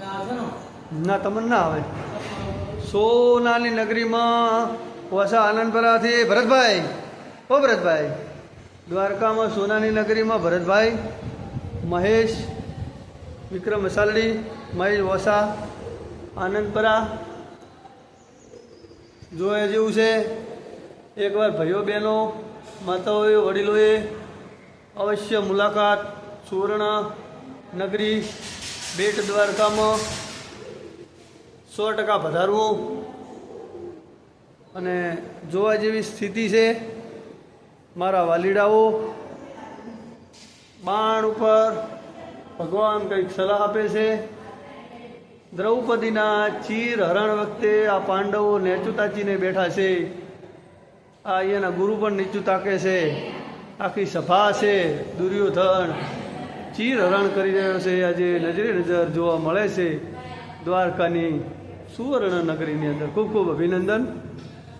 ના, તમને ના આવે. સોનાની નગરીમાં વસા આનંદપરાથી ભરતભાઈ. ઓ ભરતભાઈ, દ્વારકામાં સોનાની નગરીમાં ભરતભાઈ, મહેશ, વિક્રમ મસાલડી મહેશ વસા, આનંદપરા. જોયા જેવું છે. એકવાર ભાઈઓ બહેનો, માતાઓએ, વડીલોએ અવશ્ય મુલાકાત, સુવર્ણ નગરી બેટ દ્વારકામાં સો ટકા વધારવું અને જોવા જેવી સ્થિતિ છે, મારા વાલીડાઓ, બાણ ઉપર ભગવાન કંઈક સલાહ આપે છે. દ્રૌપદીના ચીર હરણ વખતે આ પાંડવો નેચું તાચીને બેઠા છે. આ અહીંયાના ગુરુ પણ નીચું તાકે છે. આખી સભા છે, દુર્યોધન ચીર હરણ કરી રહ્યો છે. આજે નજરે નજર જોવા મળે છે. દ્વારકાની સુવર્ણ નગરીની અંદર ખૂબ ખૂબ અભિનંદન.